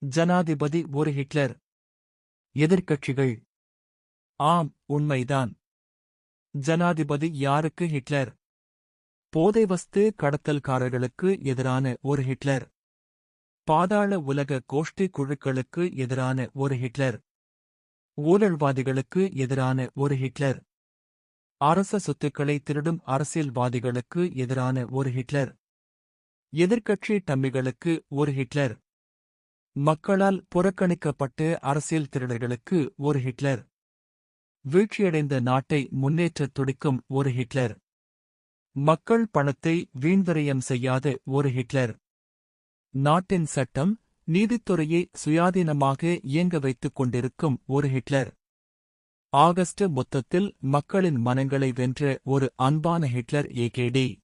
ஜனாதிபதி ஒரு ஹிட்லர். எதிர்க்கட்சிகள். ஆம் உண்மைதான். ஜனாதிபதி யாருக்கு ஹிட்லர்? போதைவஸ்து கடத்தல்காரர்களுக்கு எதிரான ஒரு ஹிட்லர். பாதாள உலக கோஷ்டி குழுக்களுக்கு எதிரான ஒரு ஹிட்லர். ஊழல்வாதிகளுக்கு எதிரான ஒரு ஹிட்லர். அரச சொத்துக்களை திருடும் அரசியல்வாதிகளுக்கு எதிரான ஒரு ஹிட்லர். எதிர்க்கட்சி டம்மிகளுக்கு ஒரு ஹிட்லர். மக்களால் புறக்கணிக்கப்பட்டு அரசியல் திருடர்களுக்கு ஒரு ஹிட்லர். வீழ்ச்சியடைந்த நாட்டை முன்னேற்றத் துடிக்கும் ஒரு ஹிட்லர். மக்கள் பணத்தை வீண்விரயம் செய்யாத ஒரு ஹிட்லர். நாட்டின் சட்டம் நீதித்துறையை சுயாதீனமாக இயங்க வைத்துக் கொண்டிருக்கும் ஒரு ஹிட்லர். ஆகஸ்ட் மொத்தத்தில் மக்களின் மனங்களை வென்ற ஒரு அன்பான ஹிட்லர் ஏகேடி